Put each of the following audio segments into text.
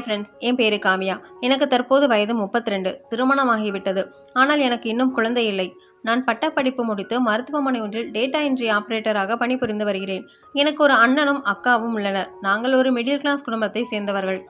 Hi friends என் பேரு காமியா. எனக்கு தற்போது வயது 32 திருமணமாகிவிட்டது. ஆனால் எனக்கு இன்னும் குழந்தை இல்லை. நான் பட்டப்படிப்பு முடித்து மருத்துவமனை ஒன்றில் டேட்டா என்ட்ரி ஆப்ரேட்டராக பணிபுரிந்து வருகிறேன். எனக்கு ஒரு அண்ணனும் அக்காவும் உள்ளனர். நாங்கள் ஒரு மிடில் கிளாஸ் குடும்பத்தை சேர்ந்தவர்கள்.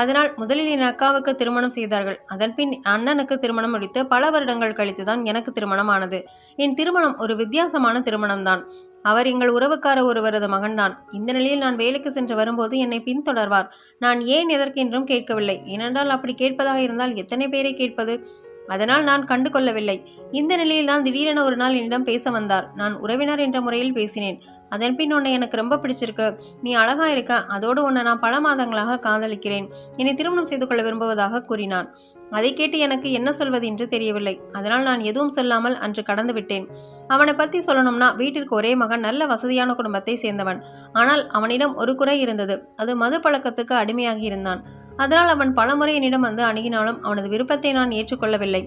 அதனால் முதலில் என் அக்காவுக்கு திருமணம் செய்தார்கள். அதன்பின் அண்ணனுக்கு திருமணம் முடித்து பல வருடங்கள் கழித்து தான் எனக்கு திருமணம் ஆனது என் திருமணம் ஒரு வித்தியாசமான திருமணம்தான். அவர் எங்கள் உறவுக்கார ஒருவரது மகன்தான். இந்த நிலையில் நான் வேலைக்கு சென்று வரும்போது என்னை பின்தொடர்வார். நான் ஏன் எதற்கென்றும் கேட்கவில்லை. ஏனென்றால் அப்படி கேட்பதாக இருந்தால் எத்தனை பேரை கேட்பது? அதனால் நான் கண்டு கொள்ளவில்லை இந்த நிலையில் தான் திடீரென ஒரு நாள் என்னிடம் பேச வந்தார். நான் உறவினர் என்ற முறையில் பேசினேன். அதன் பின் உன்னை எனக்கு ரொம்ப பிடிச்சிருக்கு. நீ அழகா இருக்க. அதோடு உன்னை நான் பல மாதங்களாக காதலிக்கிறேன். என்னை திருமணம் செய்து கொள்ள விரும்புவதாக கூறினான். அதை கேட்டு எனக்கு என்ன சொல்வது என்று தெரியவில்லை. அதனால் நான் எதுவும் சொல்லாமல் அன்று கடந்து விட்டேன். அவனை பற்றி சொல்லணும்னா வீட்டிற்கு ஒரே மகன் நல்ல வசதியான குடும்பத்தை சேர்ந்தவன். ஆனால் அவனிடம் ஒரு குறை இருந்தது. அது மது பழக்கத்துக்கு அடிமையாகி இருந்தான். அதனால் அவன் பலமுறை என்னிடம் வந்து அணுகினாலும் அவனது விருப்பத்தை நான் ஏற்றுக்கொள்ளவில்லை.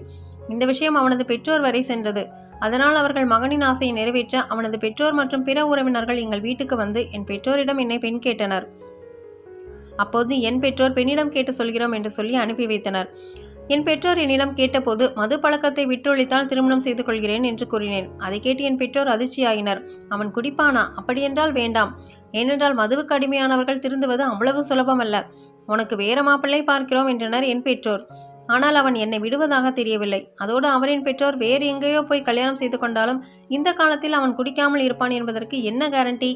இந்த விஷயம் அவனது பெற்றோர் வரை சென்றது. அதனால் அவர்கள் மகனின் ஆசையை நிறைவேற்ற அவனது பெற்றோர் மற்றும் பிற உறவினர்கள் எங்கள் வீட்டுக்கு வந்து என் பெற்றோரிடம் என்னை பெண் கேட்டனர். அப்போது என் பெற்றோர் பெண்ணிடம் கேட்டு சொல்கிறோம் என்று சொல்லி அனுப்பி வைத்தனர். என் பெற்றோர் என்னிடம் கேட்டபோது மது பழக்கத்தை விட்டொழித்தால் திருமணம் செய்து கொள்கிறேன் என்று கூறினேன். அதை கேட்டு என் பெற்றோர் அதிர்ச்சியாயினர். அவன் குடிப்பானா? அப்படியென்றால் வேண்டாம். ஏனென்றால் மதுவுக்கு அடிமையானவர்கள் திருந்துவது அவ்வளவு சுலபமல்ல. உனக்கு வேற மாப்பிள்ளை பார்க்கிறோம் என்றனர் என் பெற்றோர். ஆனால் அவன் என்னை விடுவதாக தெரியவில்லை. அதோடு அவரின் பெற்றோர் வேறு எங்கேயோ போய் கல்யாணம் செய்து கொண்டாலும் இந்த காலத்தில் அவன் குடிக்காமல் இருப்பான் என்பதற்கு என்ன கேரண்டி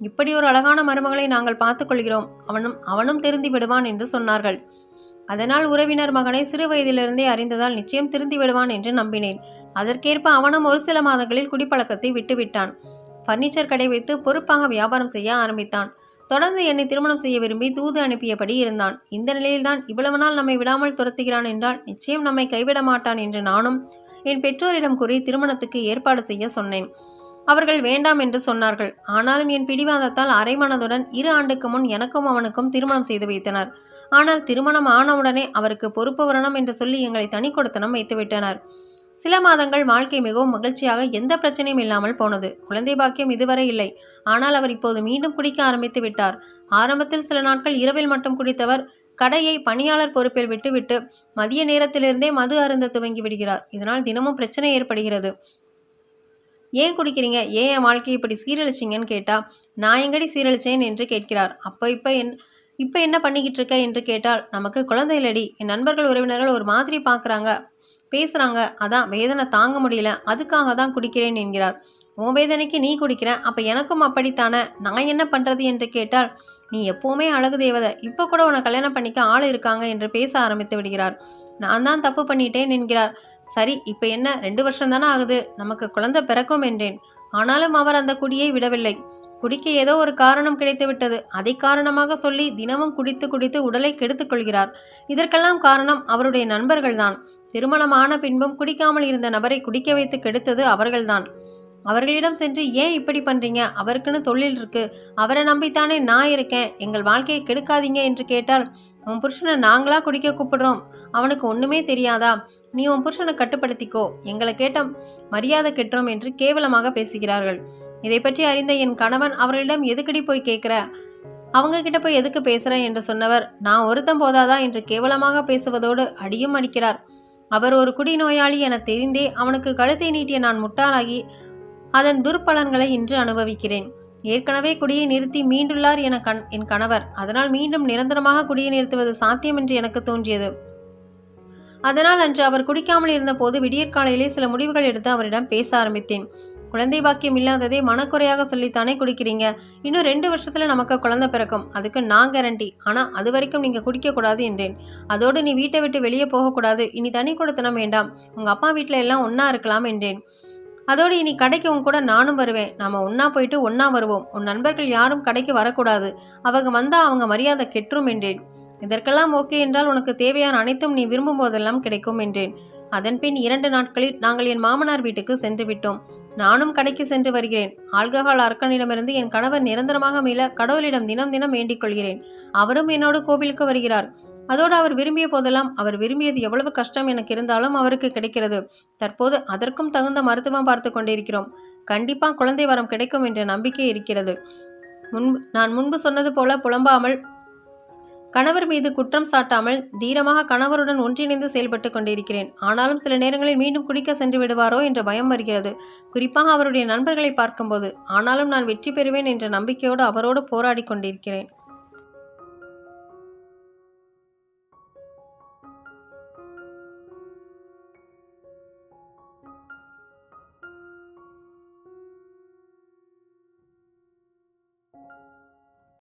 இப்படி ஒரு அழகான மருமகளை நாங்கள் பார்த்துக்கொள்கிறோம் அவனும் அவனும் திருந்தி விடுவான் என்று சொன்னார்கள். அதனால் உறவினர் மகனை சிறு வயதிலிருந்தே அறிந்ததால் நிச்சயம் திருந்தி விடுவான் என்று நம்பினேன். அதற்கேற்ப அவனும் ஒரு சில மாதங்களில் குடிப்பழக்கத்தை விட்டுவிட்டான். ஃபர்னிச்சர் கடை வைத்து பொறுப்பாக வியாபாரம் செய்ய ஆரம்பித்தான். தொடர்ந்து என்னை திருமணம் செய்ய விரும்பி தூது அனுப்பியபடி இருந்தான். இந்த நிலையில்தான் இவ்வளவு நாள் நம்மை விடாமல் துரத்துகிறான் என்றால் நிச்சயம் நம்மை கைவிட மாட்டான் என்று நானும் என் பெற்றோரிடம் கூறி திருமணத்துக்கு ஏற்பாடு செய்ய சொன்னேன். அவர்கள் வேண்டாம் என்று சொன்னார்கள். ஆனாலும் என் பிடிவாதத்தால் அரைமனதுடன் இரு ஆண்டுக்கு முன் எனக்கும் அவனுக்கும் திருமணம் செய்து வைத்தனர். ஆனால் திருமணம் ஆனவுடனே அவருக்கு பொறுப்பு வரணும் என்று சொல்லி எங்களை தனி கொடுத்தனம் வைத்துவிட்டனர். சில மாதங்கள் வாழ்க்கை மிகவும் மகிழ்ச்சியாக எந்த பிரச்சனையும் இல்லாமல் போனது. குழந்தை பாக்கியம் இதுவரை இல்லை. ஆனால் அவர் இப்போது மீண்டும் குடிக்க ஆரம்பித்து விட்டார். ஆரம்பத்தில் சில நாட்கள் இரவில் மட்டும் குடித்தவர் கடையை பணியாளர் பொறுப்பில் விட்டுவிட்டு மதிய நேரத்திலிருந்தே மது அருந்த துவங்கி விடுகிறார். இதனால் தினமும் பிரச்சனை ஏற்படுகிறது. ஏன் குடிக்கிறீங்க? ஏன் என் வாழ்க்கையை இப்படி சீரழிச்சிங்கன்னு கேட்டால் நான் எங்கடி சீரழிச்சேன்? என்று கேட்கிறார். அப்போ இப்போ என் இப்போ என்ன பண்ணிக்கிட்டு இருக்க? என்று கேட்டால் நமக்கு குழந்தை இல்லடி. என் நண்பர்கள் உறவினர்கள் ஒரு மாதிரி பார்க்குறாங்க. பேசுகிறாங்க அதான் வேதனை தாங்க முடியல. அதுக்காக தான் குடிக்கிறேன் என்கிறார். உன் வேதனைக்கு நீ குடிக்கிற. அப்போ எனக்கும் அப்படித்தானே? நான் என்ன பண்ணுறது என்று கேட்டால் நீ எப்போவுமே அழகு தேவதை. இப்போ கூட உன்னை கல்யாணம் பண்ணிக்க ஆள் இருக்காங்க என்று பேச ஆரம்பித்து விடுகிறார். நான் தான் தப்பு பண்ணிட்டேன் என்கிறார். சரி இப்போ என்ன? ரெண்டு வருஷம் தானே ஆகுது. நமக்கு குழந்தை பிறக்கும் என்றேன். ஆனாலும் அவர் அந்த குடியை விடவில்லை. குடிக்க ஏதோ ஒரு காரணம் கிடைத்து விட்டது. அதை காரணமாக சொல்லி தினமும் குடித்து குடித்து உடலை கெடுத்துக் கொள்கிறார். இதற்கெல்லாம் காரணம் அவருடைய நண்பர்கள்தான். திருமணமான பின்பும் குடிக்காமல் இருந்த நபரை குடிக்க வைத்து கெடுத்தது அவர்கள்தான். அவர்களிடம் சென்று ஏன் இப்படி பண்றீங்க? அவருக்குன்னு தொழில் இருக்கு. அவரை நம்பித்தானே நான் இருக்கேன். எங்கள் வாழ்க்கையை கெடுக்காதீங்க என்று கேட்டால் உன் புருஷனை நாங்களா குடிக்க கூப்பிடுறோம். அவனுக்கு ஒண்ணுமே தெரியாதா? நீ உன் புருஷனை கட்டுப்படுத்திக்கோ. எங்களை கேட்ட மரியாதை கெட்டுறோம் என்று கேவலமாக பேசுகிறார்கள். இதை பற்றி அறிந்த என் கணவன் அவர்களிடம் எதுக்கடி போய் கேட்குற அவங்க கிட்ட போய் எதுக்கு பேசுகிறேன் என்று சொன்னவர் நான் ஒருத்தம் போதாதா? என்று கேவலமாக பேசுவதோடு அடியும் அடிக்கிறார். அவர் ஒரு குடிநோயாளி என தெரிந்தே அவனுக்கு கழுத்தை நீட்டிய நான் முட்டாளாகி அதன் துர்பலன்களை இன்று அனுபவிக்கிறேன். ஏற்கனவே குடியை நிறுத்தி மீண்டுள்ளார் என கண் என் கணவர். அதனால் மீண்டும் நிரந்தரமாக குடியை நிறுத்துவது சாத்தியம் என்று எனக்கு தோன்றியது. அதனால் அன்று அவர் குடிக்காமல் இருந்தபோது விடியற்காலையிலே சில முடிவுகள் எடுத்து அவரிடம் பேச ஆரம்பித்தேன். குழந்தை பாக்கியம் இல்லாததே மனக்குறையாக சொல்லித்தானே குடிக்கிறீங்க. இன்னும் ரெண்டு வருஷத்துல நமக்கு குழந்தை பிறக்கும். அதுக்கு நான் கேரண்டி ஆனா அது வரைக்கும் நீங்க குடிக்க கூடாது என்றேன். அதோடு நீ வீட்டை விட்டு வெளியே போகக்கூடாது. இனி தனி கொடுத்தனம் வேண்டாம். உங்க அப்பா வீட்டில் எல்லாம் ஒன்றா இருக்கலாம் என்றேன். அதோடு இனி கடைக்கு உன் கூட நானும் வருவேன். நாம ஒன்றா போயிட்டு ஒன்றா வருவோம். உன் நண்பர்கள் யாரும் கடைக்கு வரக்கூடாது. அவங்க வந்தா அவங்க மரியாதை கெற்றும் என்றேன். இதற்கெல்லாம் ஓகே என்றால் உனக்கு தேவையான அனைத்தும் நீ விரும்பும் போதெல்லாம் கிடைக்கும் என்றேன். அதன்பின் இரண்டு நாட்களில் நாங்கள் என் மாமனார் வீட்டுக்கு சென்று விட்டோம். நானும் கடைக்கு சென்று வருகிறேன். ஆல்கஹால் அர்க்கனிடமிருந்து என் கணவர் நிரந்தரமாக மீள கடவுளிடம் தினம் தினம் வேண்டிக் கொள்கிறேன். அவரும் என்னோடு கோவிலுக்கு வருகிறார். அதோடு அவர் விரும்பிய போதெல்லாம் அவர் விரும்பியது எவ்வளவு கஷ்டம் எனக்கு இருந்தாலும் அவருக்கு கிடைக்கிறது. தற்போது அதற்கும் தகுந்த மருத்துவம் பார்த்து கொண்டிருக்கிறோம். கண்டிப்பாக குழந்தை வரம் கிடைக்கும் என்ற நம்பிக்கை இருக்கிறது. முன்பு நான் முன்பு சொன்னது போல புலம்பாமல் கணவர் மீது குற்றம் சாட்டாமல் தீரமாக கணவருடன் ஒன்றிணைந்து செயல்பட்டு கொண்டிருக்கிறேன். ஆனாலும் சில நேரங்களில் மீண்டும் குடிக்க சென்று விடுவாரோ என்ற பயம் வருகிறது. குறிப்பாக அவருடைய நண்பர்களை பார்க்கும்போது ஆனாலும் நான் வெற்றி பெறுவேன் என்ற நம்பிக்கையோடு அவரோடு போராடி கொண்டிருக்கிறேன்.